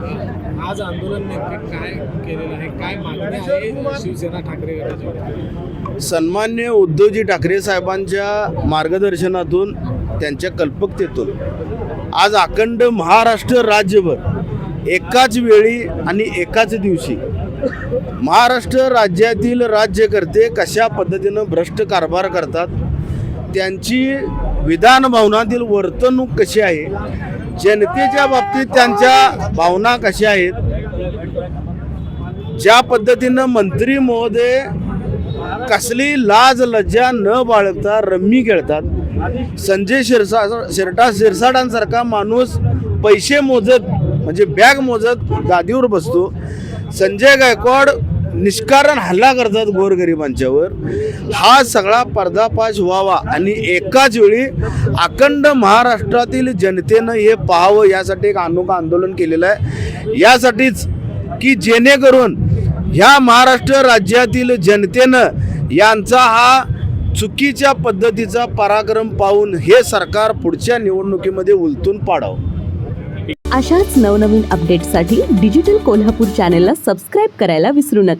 आज आंदोलन नेमकं काय केलेलं आहे? काय मागणी आहे शिवसेना ठाकरे गटाची सन्मान्य उद्धवजी ठाकरे साहेबांच्या मार्गदर्शनातून त्यांच्या कल्पकतेतून आज अखंड महाराष्ट्र राज्यभर एकाच वेळी आणि एकाच दिवशी महाराष्ट्र राज्यातील राज्यकर्ते कशा पद्धतीनं भ्रष्ट कारभार करतात त्यांची विधान भवनातील वर्तणूक कशी आहे जनतेच्या बाबतीत त्यांच्या भावना कशा आहेत? ज्या पद्धतीनं मंत्री महोदय कसली लाज लज्जा न बाळगता रम्मी खेळतात. संजय शिरसा शिरटा शिरसाडांसारखा माणूस पैसे मोजत म्हणजे बॅग मोजत गादीवर बसतो. संजय गायकवाड निष्कारण हल्ला करतात गोरगरिबांच्यावर. हा सगळा पर्दापाश व्हावा आणि एकाच वेळी अखंड महाराष्ट्रातील जनतेनं हे पाहावं यासाठी एक अनोखं आंदोलन केलेलं आहे. यासाठीच की जेणेकरून ह्या महाराष्ट्र राज्यातील जनतेनं यांचा हा चुकीच्या पद्धतीचा पराक्रम पाहून हे सरकार पुढच्या निवडणुकीमध्ये उलटून पाडावं. अशाच नवनवीन अपडेटसाठी डिजिटल कोल्हापूर चॅनेलला सबस्क्राईब करायला विसरू नका.